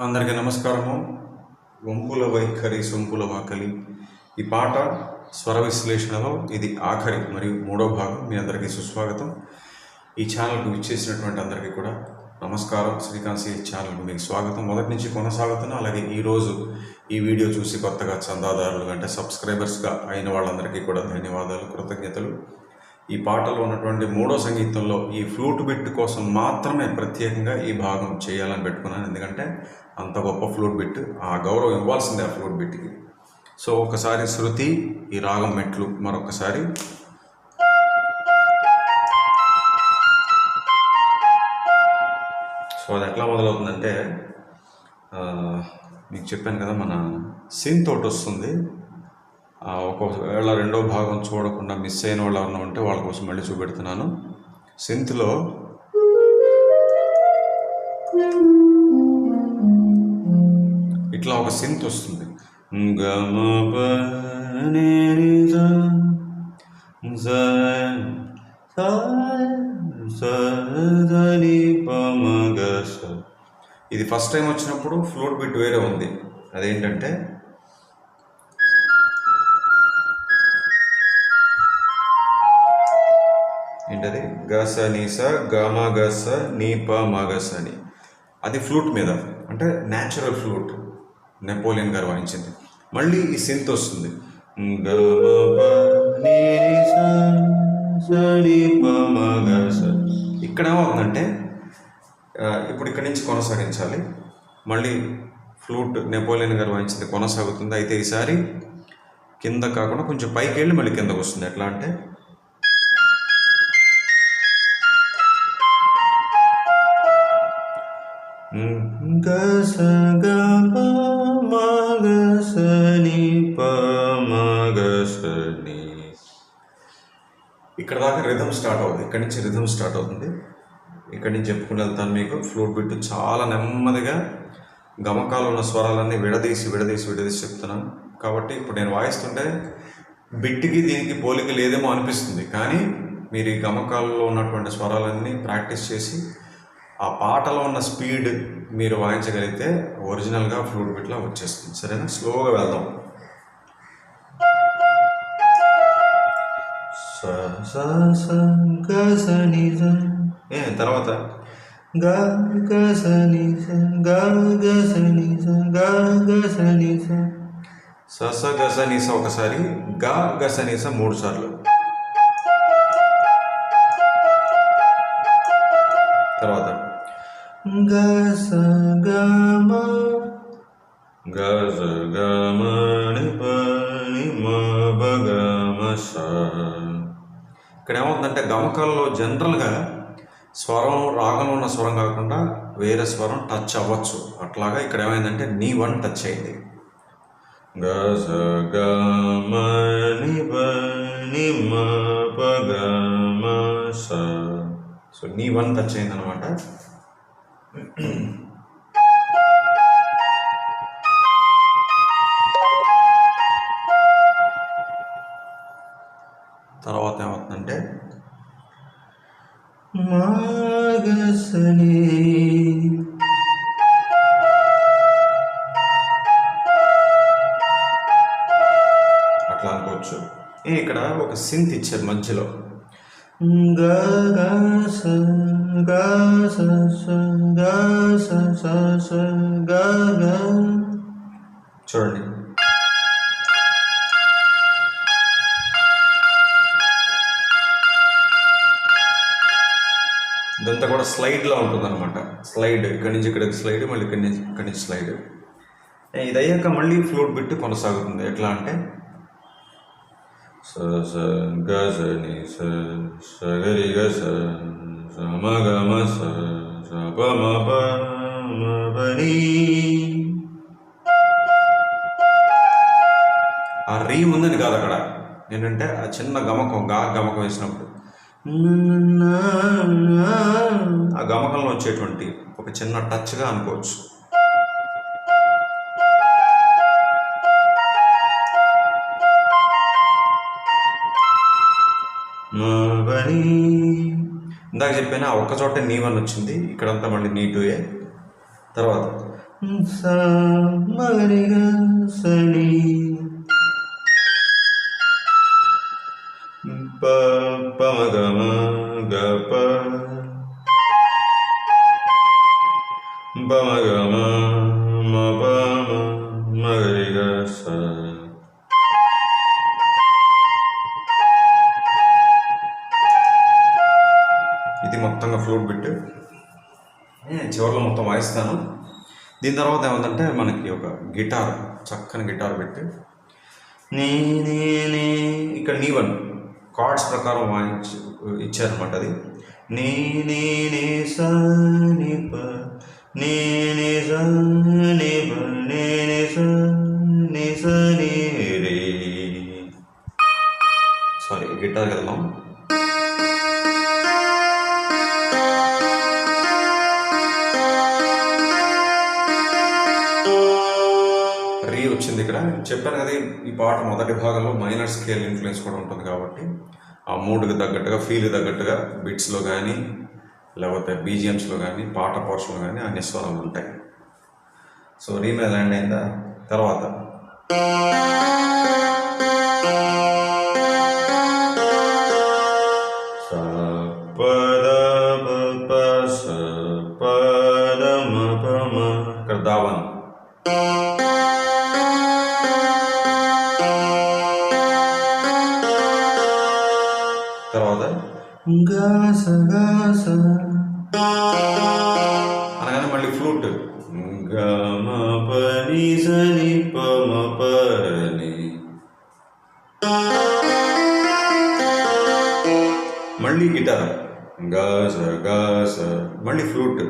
అందరికీ నమస్కారము. వంపుల వైఖరి సొంపుల వాకలి. ఈ పాట స్వర విశ్లేషణలో ఇది ఆఖరి మరియు మూడో భాగం. మీ అందరికీ సుస్వాగతం. ఈ ఛానల్కు విచ్చేసినటువంటి అందరికీ కూడా నమస్కారం. శ్రీకాంత్ సి ఛానల్కు మీకు స్వాగతం. మొదటి నుంచి కొనసాగుతున్న అలాగే ఈరోజు ఈ వీడియో చూసి కొత్తగా చందాదారులు అంటే సబ్స్క్రైబర్స్గా అయిన వాళ్ళందరికీ కూడా ధన్యవాదాలు కృతజ్ఞతలు. ఈ పాటలో ఉన్నటువంటి మూడో సంగీతంలో ఈ ఫ్లూట్ బిట్ కోసం మాత్రమే ప్రత్యేకంగా ఈ భాగం చేయాలని పెట్టుకున్నాను. ఎందుకంటే అంత గొప్ప ఫ్లూట్ బిట్ ఆ గౌరవం ఇవ్వాల్సిందే ఆ ఫ్లూట్ బిట్కి సో ఒకసారి శృతి ఈ రాగం మెట్లు మరొకసారి. సో అది ఎట్లా మొదలవుతుందంటే మీకు చెప్పాను కదా మన సీన్ తోటి వస్తుంది. ఒకవేళ రెండో భాగం చూడకుండా మిస్ అయిన వాళ్ళు ఎవరన్నా ఉంటే వాళ్ళ కోసం మళ్ళీ చూపెడుతున్నాను సింత్లో ఇట్లా ఒక సింత్ వస్తుంది గ, స. ఇది ఫస్ట్ టైం వచ్చినప్పుడు ఫ్లూట్ బిట్ వేరే ఉంది అదేంటంటే గస నీస గమ గస నీప మగస అని అది ఫ్లూట్ మీద అంటే న్యాచురల్ ఫ్లూట్. నెపోలియన్ గారు వాయించింది. మళ్ళీ ఈ సింత్ వస్తుంది. గ ఇక్కడ ఏమవుతుందంటే ఇప్పుడు ఇక్కడి నుంచి కొనసాగించాలి. మళ్ళీ ఫ్లూట్ నెపోలియన్ గారు వాయించింది కొనసాగుతుంది. అయితే ఈసారి కింద కాకుండా కొంచెం పైకి వెళ్ళి మళ్ళీ కిందకు వస్తుంది. ఎట్లా అంటే గస గ ప ఇక్కడ దాకా రిథమ్ స్టార్ట్ అవుతుంది. ఇక్కడి నుంచి రిథమ్ స్టార్ట్ అవుతుంది. ఇక్కడి నుంచి చెప్పుకుని వెళ్తాను మీకు. ఫ్లూట్ బిట్ చాలా నెమ్మదిగా గమకాలు ఉన్న స్వరాలన్నీ విడదీసి విడదీసి విడదీసి చెప్తున్నాను. కాబట్టి ఇప్పుడు నేను వాయిస్తుంటే బిట్కి దీనికి పోలిక లేదేమో అనిపిస్తుంది. కానీ మీరు ఈ గమకాలలో ఉన్నటువంటి స్వరాలన్నీ ప్రాక్టీస్ చేసి ఆ పాటలో ఉన్న స్పీడ్ మీరు వాయించగలిగితే ఒరిజినల్గా ఫ్లూట్ బిట్లా వచ్చేస్తుంది. సరేనా? స్లోగా వెళ్దాం. గ ఏ తర్వాత? గ గ స గ గ స గ గ స ని ఒకసారి. గ గ నిస మూడు సార్లు. తర్వాత? గ స గ మ. గ స గ మ ని ప ని మ బ గ మ స. ఇక్కడ ఏమవుతుందంటే గమకాల్లో జనరల్గా స్వరం రాగంలో ఉన్న స్వరం కాకుండా వేరే స్వరం టచ్ అవ్వచ్చు. అట్లాగా ఇక్కడ ఏమైందంటే నీ వన్ టచ్ అయింది. గ స గ మ ని ప ని మ ప గ మ స. సో నీ వన్ టచ్ అయింది అనమాట తర్వాత ఏమవుతుందంటే మాగసని అట్లా అనుకోవచ్చు. ఇక్కడ ఒక సింత్ ఇచ్చారు మధ్యలో. గ గ స గ స స గ చూడండి. ఇదంతా కూడా స్లైడ్లో ఉంటుంది అనమాట స్లైడ్ ఇక్కడి నుంచి ఇక్కడికి స్లైడ్ మళ్ళీ ఇక్కడి నుంచి ఇక్కడి నుంచి స్లైడ్ ఇది అయ్యాక మళ్ళీ ఫ్లూట్ బిట్ కొనసాగుతుంది. ఎట్లా అంటే స స గ స ని స స గ రి గ ఆ రీ ఉందని కాదు అక్కడ. ఏంటంటే ఆ చిన్న గమకం గా గమకం వేసినప్పుడు. ఆ గమకంలో వచ్చేటువంటి ఒక చిన్న టచ్గా అనుకోవచ్చు. ఇందాక చెప్పాను ఆ ఒక్క చోట నీ వన్ వచ్చింది ఇక్కడంతా మళ్ళీ నీ టూయే. తర్వాత. స మగరిగ సని ఫ్లూట్ బిట్ చివరిలో మొత్తం వాయిస్తాను. దీని తర్వాత ఏమందంటే మనకి ఒక గిటార్ చక్కని గిటార్ పెట్టి. నీ నీ నీ ఇక్కడ నీ వన్ కార్డ్స్ ప్రకారం వాయించి ఇచ్చారనమాట అది. నీ నీ నీ సా నీ ప నీ నీ సా నీ ప నీ నీ సా నీ సా నీ రే. సారీ గిటార్కి వెళ్దాం చెప్పాను కదా ఈ పాట మొదటి భాగంలో మైనర్ స్కేల్ ఇన్ఫ్లుయెన్స్ కూడా ఉంటుంది కాబట్టి ఆ మూడ్కి తగ్గట్టుగా ఫీల్కి తగ్గట్టుగా బిట్స్లో కానీ లేకపోతే బీజిఎమ్స్లో కానీ పాట పోర్షన్లో కానీ అన్ని స్వరాలు ఉంటాయి. సో రీ ల్యాండ్ అయిందా? తర్వాత. పని సని పమ పరని మళ్ళీ గిటార్. గాస గాస. మళ్ళీ ఫ్లూట్.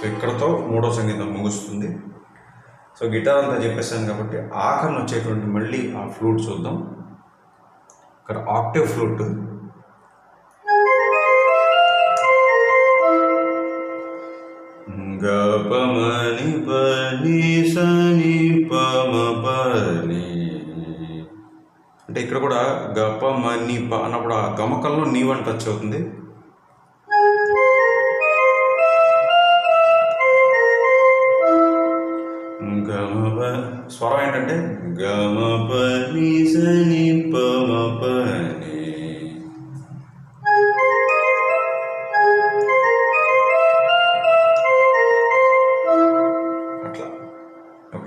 సో ఇక్కడతో మూడో సంగీతం ముగుస్తుంది. సో గిటార్ అంతా చెప్పేసాను కాబట్టి ఆఖరణ వచ్చేటువంటి మళ్ళీ ఆ ఫ్లూట్ చూద్దాం. ఇక్కడ ఆక్టివ్ ఫ్లూట్. గపమని పని సని పమ పని. అంటే ఇక్కడ కూడా గప మని ప అన్నప్పుడు ఆ గమకంలో నీ వన్ టచ్ అవుతుంది.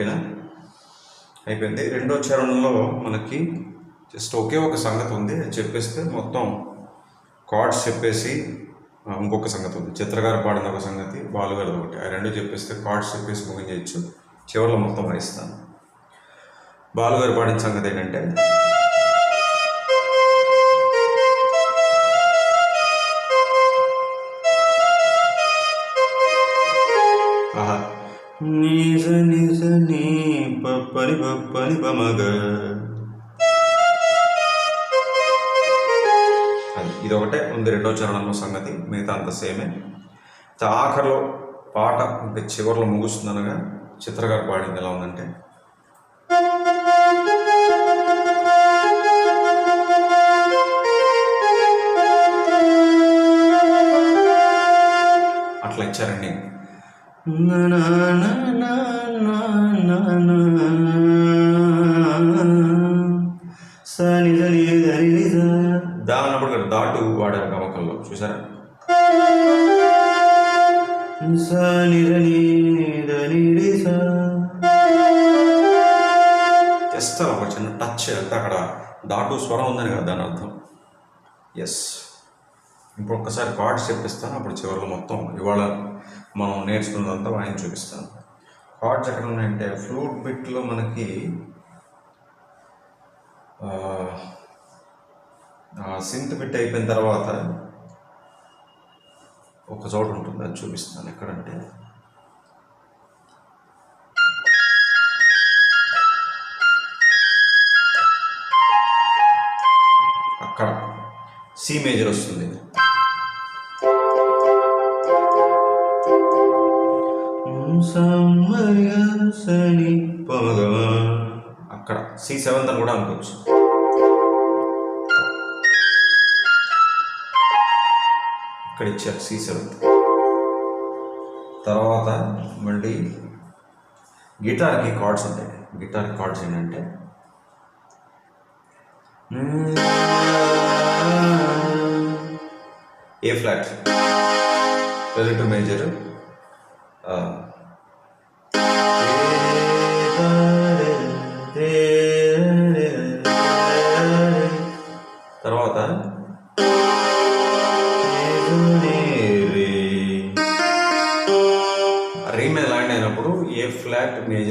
ఓకేనా? అయిపోయింది. రెండో చరణంలో మనకి జస్ట్ ఒకే ఒక సంగతి ఉంది. అది చెప్పేస్తే మొత్తం కార్డ్స్ చెప్పేసి ఇంకొక సంగతి ఉంది. చిత్రగారు పాడిన ఒక సంగతి బాలుగారిది ఒకటి. ఆ రెండు చెప్పేస్తే కార్డ్స్ చెప్పేసి ముగించేయచ్చు చివరిలో మొత్తం వాయిస్తాను బాలుగారు పాడిన సంగతి ఏంటంటే ఆహా నిజ నిజ నీ పని పని మగ అది ఇది ఒకటే ఉంది రెండో చరణంలో సంగతి మిగతా అంత సేమే. ఆఖరిలో పాట ఇంకా చివరిలో ముగుస్తుందనగా చిత్రగారు పాడింది ఎలా ఉందంటే అట్లా ఇచ్చారండి. దా అన్నప్పుడు ఇక్కడ దాటు వాడారు గమకంలో. చూసారా జస్ట్ అలా ఒక చిన్న టచ్ అంటే అక్కడ దాటు స్వరం ఉందని కదా దాని అర్థం. ఎస్ ఇప్పుడు ఒక్కసారి కార్డ్స్ చెప్పిస్తాను అప్పుడు చివరిలో మొత్తం ఇవాళ మనం నేర్చుకున్నదంతా ఆయన చూపిస్తాను. కార్డ్స్ ఎక్కడ ఉన్నాయంటే ఫ్లూట్ బిట్లో మనకి సింత్ బిట్ అయిపోయిన తర్వాత ఒక చోట ఉంటుంది అది చూపిస్తాను ఎక్కడంటే. అక్కడ సి మేజర్ వస్తుంది. సని అక్కడ సి సెవెంత్ అని కూడా అనుకోవచ్చు. ఇక్కడ ఇచ్చారు సి సెవెంత్ తర్వాత మళ్ళీ గిటార్కి కార్డ్స్ ఉంటాయి. గిటార్ కార్డ్స్ ఏంటంటే A flat? To major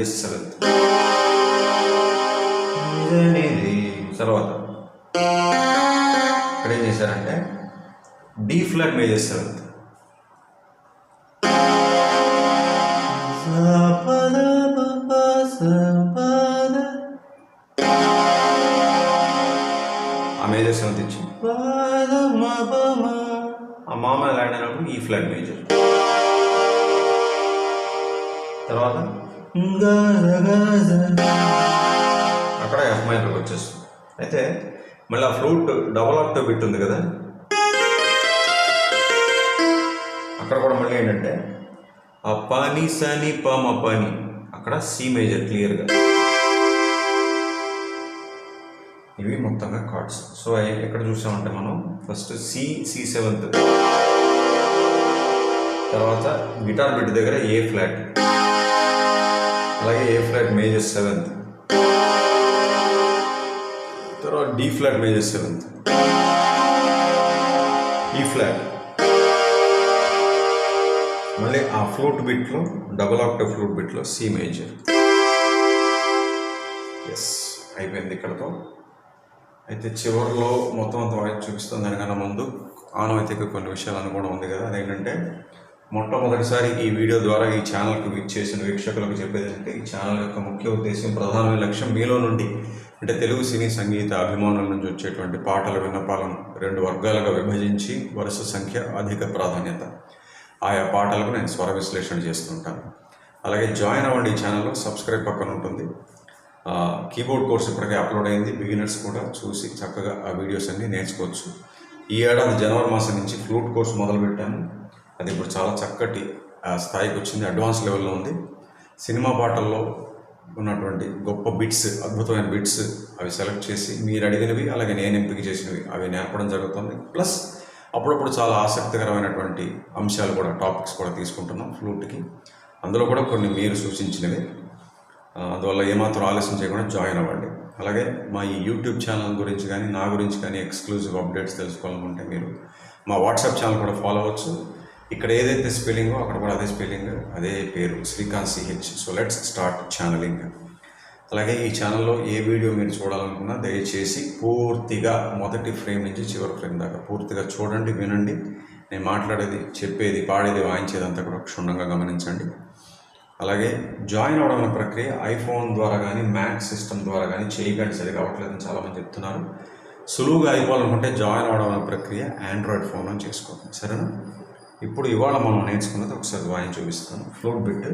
major seventh తర్వాత ఇక్కడ ఏం చేశారంటే డి ఫ్లాట్ మేజర్ సెవెంత్ ఆ మేజర్ సెవెంత్ ఇచ్చి ఆ మామ ల్యాండ్ అయినప్పుడు ఈ ఫ్లాట్ మేజర్ తర్వాత అక్కడ ఎఫ్ మైనర్కి వచ్చేస్తుంది. అయితే మళ్ళీ ఆ ఫ్లూట్ డబల్ ఆక్టో బిట్ ఉంది కదా? అక్కడ కూడా మళ్ళీ ఏంటంటే ఆ పాని సాని పామ పాని అక్కడ సి మేజర్ క్లియర్గా ఇవి మొత్తంగా కార్డ్స్ సో అవి ఎక్కడ చూసామంటే మనం ఫస్ట్ సి సి సెవెంత్ తర్వాత గిటార్ బిట్ దగ్గర ఏ ఫ్లాట్ అలాగే ఏ ఫ్లాట్ మేజర్ సెవెంత్ తర్వాత D flat major seventh E flat మళ్ళీ ఆ ఫ్లూట్ బిట్లో డబుల్ ఆక్టో ఫ్లూట్ బిట్లో సి మేజర్ ఎస్ అయిపోయింది ఇక్కడతో. అయితే చివరిలో మొత్తం అంత వాయిస్ చూపిస్తాం. దానికన్నా ముందు ఆనవాయితీగా కొన్ని విషయాలు అనుకోవడం ఉంది కదా. అదేంటంటే మొట్టమొదటిసారి ఈ వీడియో ద్వారా ఈ ఛానల్కి విచ్చేసిన వీక్షకులకు చెప్పేది అంటే ఈ ఛానల్ యొక్క ముఖ్య ఉద్దేశం ప్రధానమైన లక్ష్యం మీలో నుండి అంటే తెలుగు సినీ సంగీత అభిమానుల నుంచి వచ్చేటువంటి పాటల విన్నపాలను రెండు వర్గాలుగా విభజించి వరుస సంఖ్య అధిక ప్రాధాన్యత. ఆయా పాటలకు నేను స్వర విశ్లేషణ చేస్తుంటాను. అలాగే జాయిన్ అవ్వండి ఈ ఛానల్లో సబ్స్క్రైబ్ పక్కన ఉంటుంది. కీబోర్డ్ కోర్స్ ఇప్పటికే అప్లోడ్ అయింది. బిగినర్స్ కూడా చూసి చక్కగా ఆ వీడియోస్ అన్నీ నేర్చుకోవచ్చు. ఈ ఏడాది జనవరి మాసం నుంచి ఫ్లూట్ కోర్స్ మొదలుపెట్టాను. అది ఇప్పుడు చాలా చక్కటి ఆ, స్థాయికి వచ్చింది అడ్వాన్స్ లెవెల్లో ఉంది. సినిమా పాటల్లో ఉన్నటువంటి గొప్ప బిట్స్ అద్భుతమైన బిట్స్ అవి సెలెక్ట్ చేసి మీరు అడిగినవి అలాగే నేను ఎంపిక చేసినవి అవి నేర్పడం జరుగుతుంది. ప్లస్ అప్పుడప్పుడు చాలా ఆసక్తికరమైనటువంటి అంశాలు కూడా టాపిక్స్ కూడా తీసుకుంటున్నాం ఫ్లూట్కి. అందులో కూడా కొన్ని మీరు సూచించినవి. అందువల్ల ఏమాత్రం ఆలస్యం చేయకుండా జాయిన్ అవ్వండి. అలాగే మా ఈ యూట్యూబ్ ఛానల్ గురించి కానీ నా గురించి కానీ ఎక్స్క్లూజివ్ అప్డేట్స్ తెలుసుకోవాలనుకుంటే మీరు మా వాట్సాప్ ఛానల్ కూడా ఫాలో అవ్వచ్చు. ఇక్కడ ఏదైతే స్పెల్లింగో అక్కడ కూడా అదే స్పెల్లింగ్ అదే పేరు Srikanth CH so let's start channelling అలాగే ఈ ఛానల్లో ఏ వీడియో మీరు చూడాలనుకున్నా దయచేసి పూర్తిగా మొదటి ఫ్రేమ్ నుంచి చివరి ఫ్రేమ్ దాకా పూర్తిగా చూడండి వినండి. నేను మాట్లాడేది చెప్పేది పాడేది వాయించేది అంతా కూడా క్షుణ్ణంగా గమనించండి. అలాగే జాయిన్ అవడం అనే ప్రక్రియ ఐఫోన్ ద్వారా కానీ మ్యాక్ సిస్టమ్ ద్వారా కానీ చేయకండి సరిగా అవ్వట్లేదని చాలామంది చెప్తున్నారు. సులువుగా అయిపోవాలనుకుంటే జాయిన్ అవడం అనే ప్రక్రియ ఆండ్రాయిడ్ ఫోన్లో చేసుకోండి సరేనా? ఇప్పుడు ఇవాళ మనం నేర్చుకున్నది ఒకసారి వాయిని చూపిస్తాను. ఫ్లూట్ బిట్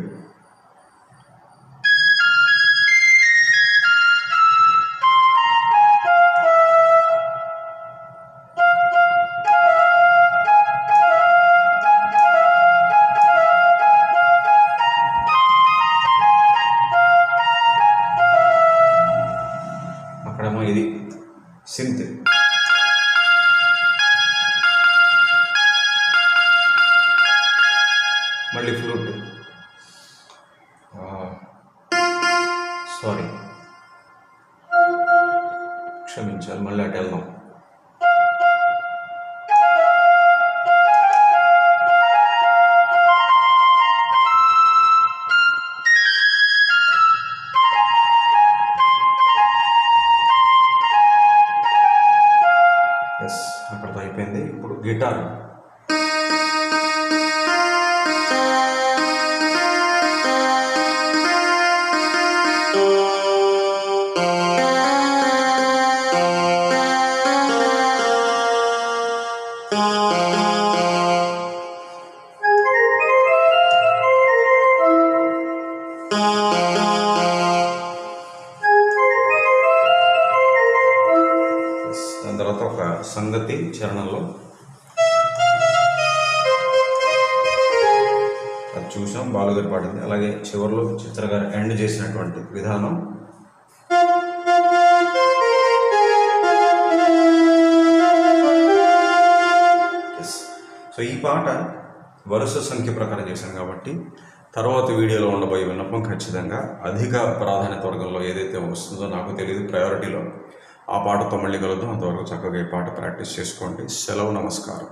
సారీ క్షమించాలి మళ్ళీ అటు వెళ్దాం. విధానం బాలుగారు పాడింది. అలాగే చివరిలో చిత్ర గారు ఎండ్ చేసినటువంటి విధానం. సో ఈ పాట వరుస సంఖ్య ప్రకారం చేశాను కాబట్టి తర్వాత వీడియోలో ఉండబోయే విన్నపం ఖచ్చితంగా అధిక ప్రాధాన్యత వర్గంలో ఏదైతే వస్తుందో నాకు తెలియదు ప్రయారిటీలో ఆ పాటతో మళ్ళీ కలుద్దాం. అంతవరకు చక్కగా ఈ పాట ప్రాక్టీస్ చేసుకోండి. సెలవు నమస్కారం.